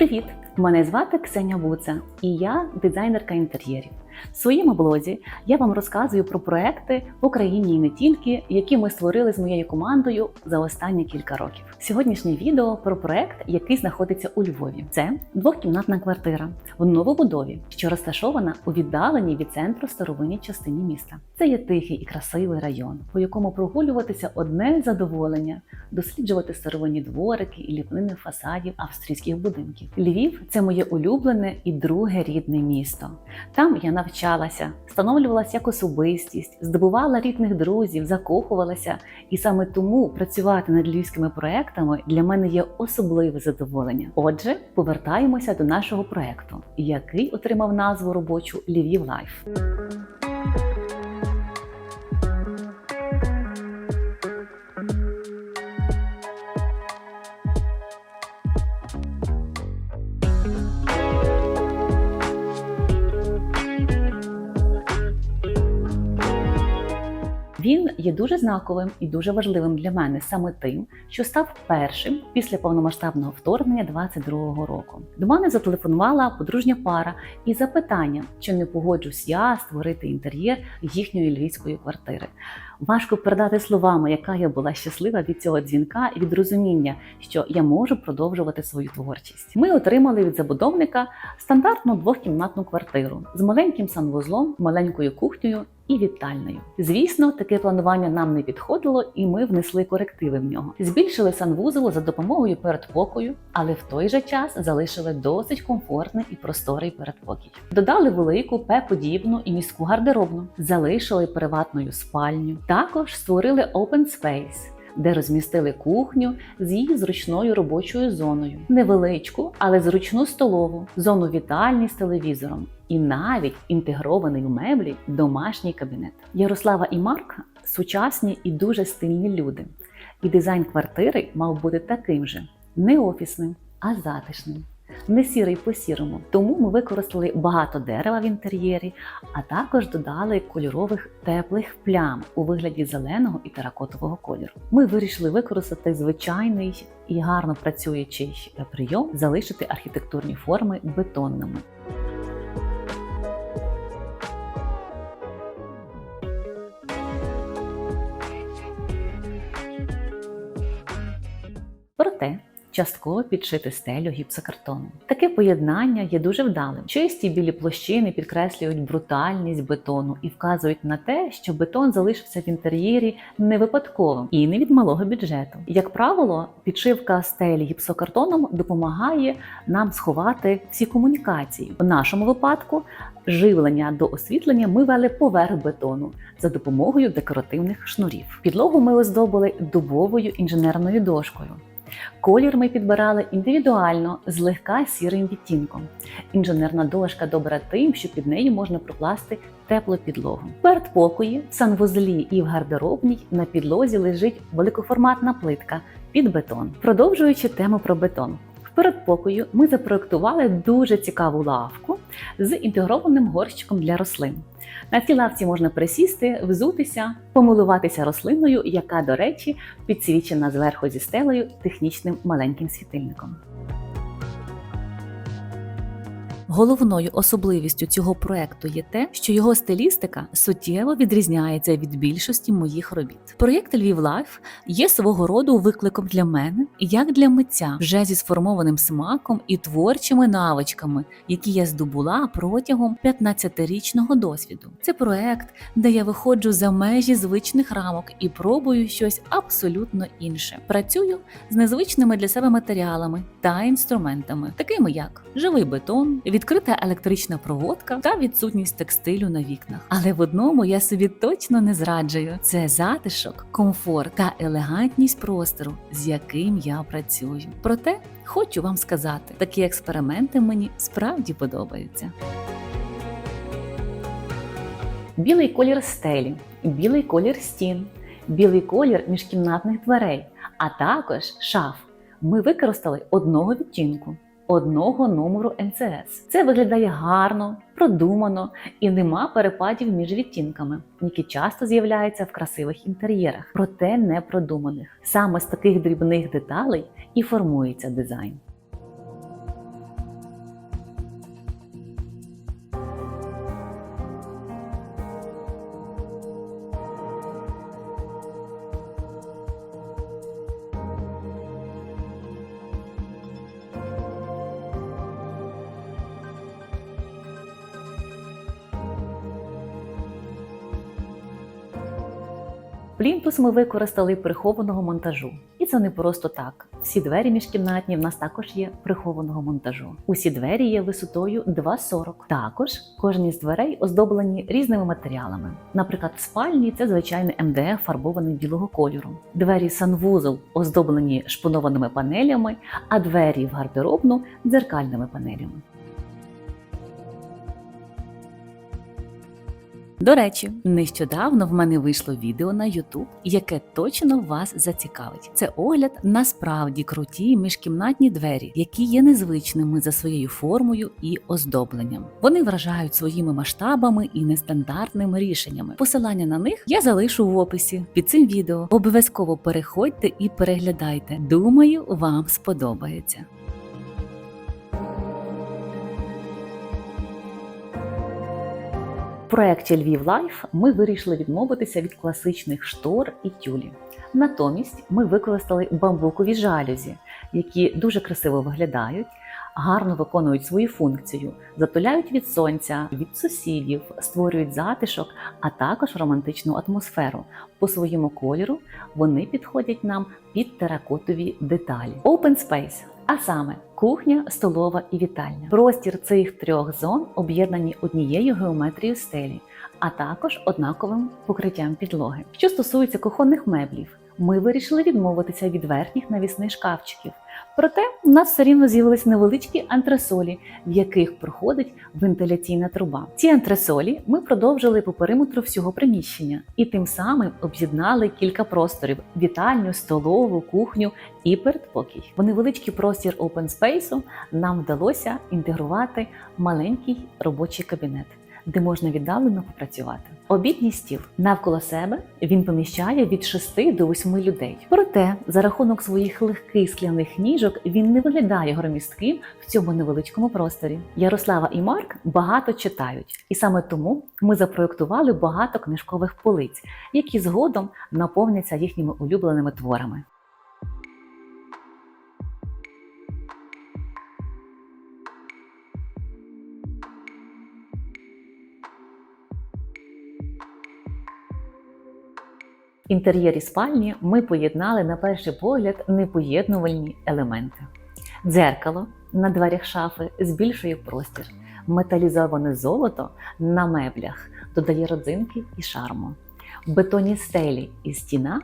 Привіт! Мене звати Ксеня Буца і я дизайнерка інтер'єрів. В своєму блозі я вам розказую про проекти в Україні і не тільки, які ми створили з моєю командою за останні кілька років. Сьогоднішнє відео про проект, який знаходиться у Львові. Це двохкімнатна квартира в новобудові, що розташована у віддаленій від центру старовинній частині міста. Це є тихий і красивий район, по якому прогулюватися одне задоволення, досліджувати старовинні дворики і ліпнини фасадів австрійських будинків. Львів це моє улюблене і друге рідне місто. Там я навчалася, становлювалася як особистість, здобувала рідних друзів, закохувалася, і саме тому працювати над львівськими проектами для мене є особливе задоволення. Отже, повертаємося до нашого проекту, який отримав назву робочу Львів Лайф. Він є дуже знаковим і дуже важливим для мене саме тим, що став першим після повномасштабного вторгнення 22-го року. До мене зателефонувала подружня пара із запитанням, чи не погоджусь я створити інтер'єр їхньої львівської квартири. Важко передати словами, яка я була щаслива від цього дзвінка і від розуміння, що я можу продовжувати свою творчість. Ми отримали від забудовника стандартну двохкімнатну квартиру з маленьким санвузлом, маленькою кухнею і вітальною. Звісно, таке планування нам не підходило, і ми внесли корективи в нього. Збільшили санвузол за допомогою передпокою, але в той же час залишили досить комфортний і просторий передпокій. Додали велику П-подібну і міську гардеробну, залишили приватною спальню. Також створили open space, де розмістили кухню з її зручною робочою зоною, невеличку, але зручну столову, зону вітальні з телевізором і навіть інтегрований у меблі домашній кабінет. Ярослава і Марк сучасні і дуже стильні люди. І дизайн квартири мав бути таким же: не офісним, а затишним. Не сірий по сірому, тому ми використали багато дерева в інтер'єрі, а також додали кольорових теплих плям у вигляді зеленого і теракотового кольору. Ми вирішили використати звичайний і гарно працюючий прийом, залишити архітектурні форми бетонними. Проте частково підшити стелю гіпсокартоном. Таке поєднання є дуже вдалим. Чисті білі площини підкреслюють брутальність бетону і вказують на те, що бетон залишився в інтер'єрі не випадковим і не від малого бюджету. Як правило, підшивка стелі гіпсокартоном допомагає нам сховати всі комунікації. В нашому випадку живлення до освітлення ми вели поверх бетону за допомогою декоративних шнурів. Підлогу ми оздобили дубовою інженерною дошкою. Колір ми підбирали індивідуально злегка сірим відтінком. Інженерна дошка добра тим, що під нею можна прокласти теплу підлогу. В передпокої, в санвузлі і в гардеробній на підлозі лежить великоформатна плитка під бетон. Продовжуючи тему про бетон. В передпокою ми запроектували дуже цікаву лавку з інтегрованим горщиком для рослин. На цій лавці можна присісти, взутися, помилуватися рослиною, яка, до речі, підсвічена зверху зі стелею технічним маленьким світильником. Головною особливістю цього проекту є те, що його стилістика суттєво відрізняється від більшості моїх робіт. Проєкт Львів Лайф є свого роду викликом для мене, як для митця, вже зі сформованим смаком і творчими навичками, які я здобула протягом 15-річного досвіду. Це проект, де я виходжу за межі звичних рамок і пробую щось абсолютно інше. Працюю з незвичними для себе матеріалами та інструментами, такими як живий бетон, відкрита електрична проводка та відсутність текстилю на вікнах. Але в одному я собі точно не зраджую: це затишок, комфорт та елегантність простору, з яким я працюю. Проте хочу вам сказати, такі експерименти мені справді подобаються. Білий колір стелі, білий колір стін, білий колір міжкімнатних дверей, а також шаф. Ми використали одного відтінку одного номеру НЦС. Це виглядає гарно, продумано і нема перепадів між відтінками, які часто з'являються в красивих інтер'єрах, проте не продуманих. Саме з таких дрібних деталей і формується дизайн. Плінтус ми використали прихованого монтажу. І це не просто так. Всі двері міжкімнатні в нас також є прихованого монтажу. Усі двері є висотою 2,40. Також кожні з дверей оздоблені різними матеріалами. Наприклад, спальні це звичайний МДФ фарбований білого кольору. Двері санвузол оздоблені шпунованими панелями, а двері в гардеробну дзеркальними панелями. До речі, нещодавно в мене вийшло відео на YouTube, яке точно вас зацікавить. Це огляд на справді круті міжкімнатні двері, які є незвичними за своєю формою і оздобленням. Вони вражають своїми масштабами і нестандартними рішеннями. Посилання на них я залишу в описі під цим відео. Обов'язково переходьте і переглядайте. Думаю, вам сподобається. Проєкті Львів Лайф ми вирішили відмовитися від класичних штор і тюлі. Натомість ми використали бамбукові жалюзі, які дуже красиво виглядають, гарно виконують свою функцію, затуляють від сонця, від сусідів, створюють затишок, а також романтичну атмосферу. По своєму кольору вони підходять нам під теракотові деталі. Open Space а саме кухня, столова і вітальня. Простір цих трьох зон об'єднані однією геометрією стелі, а також однаковим покриттям підлоги. Що стосується кухонних меблів, ми вирішили відмовитися від верхніх навісних шкафчиків. Проте у нас все рівно з'явились невеличкі антресолі, в яких проходить вентиляційна труба. Ці антресолі ми продовжили по периметру всього приміщення і тим самим об'єднали кілька просторів: вітальню, столову, кухню і передпокій. В невеличкий простір open space нам вдалося інтегрувати маленький робочий кабінет. Де можна віддалено попрацювати. Обідній стіл навколо себе він поміщає від 6 до 8 людей. Проте, за рахунок своїх легких скляних ніжок, він не виглядає громістким в цьому невеличкому просторі. Ярослава і Марк багато читають, і саме тому ми запроектували багато книжкових полиць, які згодом наповняться їхніми улюбленими творами. Інтер'єрі спальні ми поєднали на перший погляд непоєднувальні елементи. Дзеркало на дверях шафи збільшує простір. Металізоване золото на меблях додає родзинки і шарму. Бетонні стелі і стіна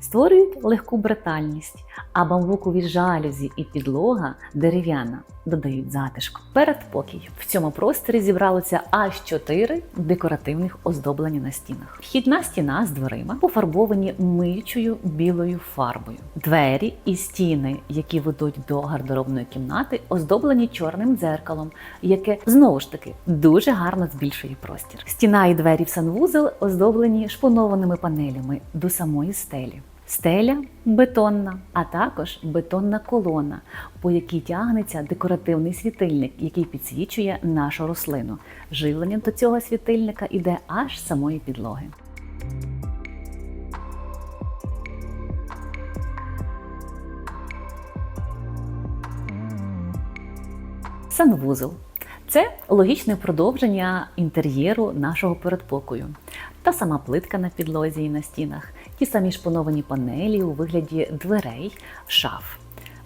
створюють легку брутальність, а бамбукові жалюзі і підлога дерев'яна додають затишку. Передпокій в цьому просторі зібралося аж чотири декоративних оздоблення на стінах. Вхідна стіна з дверима пофарбовані миючою білою фарбою. Двері і стіни, які ведуть до гардеробної кімнати, оздоблені чорним дзеркалом, яке знову ж таки дуже гарно збільшує простір. Стіна і двері в санвузел оздоблені шпонованими панелями до самої стелі. Стеля бетонна, а також бетонна колона, по якій тягнеться декоративний світильник, який підсвічує нашу рослину. Живлення до цього світильника йде аж з самої підлоги. Санвузол це логічне продовження інтер'єру нашого передпокою. Та сама плитка на підлозі і на стінах, ті самі шпоновані панелі у вигляді дверей, шаф,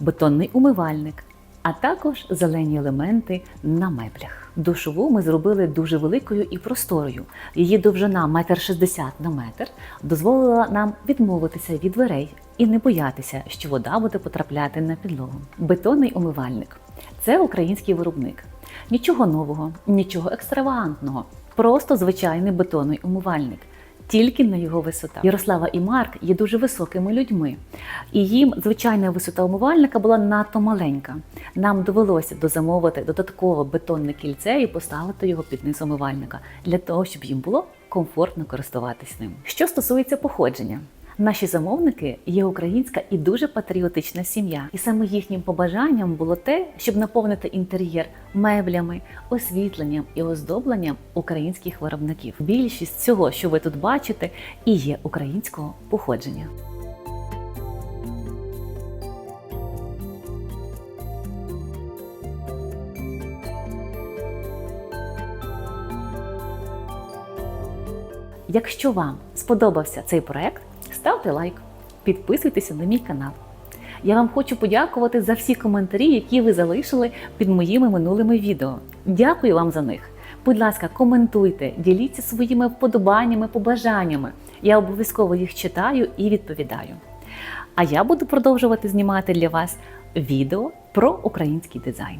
бетонний умивальник, а також зелені елементи на меблях. Душову ми зробили дуже великою і просторою. Її довжина 1,60 м на метр дозволила нам відмовитися від дверей і не боятися, що вода буде потрапляти на підлогу. Бетонний умивальник це український виробник. Нічого нового, нічого екстравагантного, просто звичайний бетонний умивальник. Тільки на його висота. Ярослава і Марк є дуже високими людьми, і їм звичайна висота умивальника була надто маленька. Нам довелося дозамовити додаткове бетонне кільце і поставити його під низ умивальника для того, щоб їм було комфортно користуватись ним. Що стосується походження. Наші замовники є українська і дуже патріотична сім'я, і саме їхнім побажанням було те, щоб наповнити інтер'єр меблями, освітленням і оздобленням українських виробників. Більшість цього, що ви тут бачите, і є українського походження. Якщо вам сподобався цей проект, ставте лайк, підписуйтеся на мій канал. Я вам хочу подякувати за всі коментарі, які ви залишили під моїми минулими відео. Дякую вам за них. Будь ласка, коментуйте, діліться своїми вподобаннями, побажаннями. Я обов'язково їх читаю і відповідаю. А я буду продовжувати знімати для вас відео про український дизайн.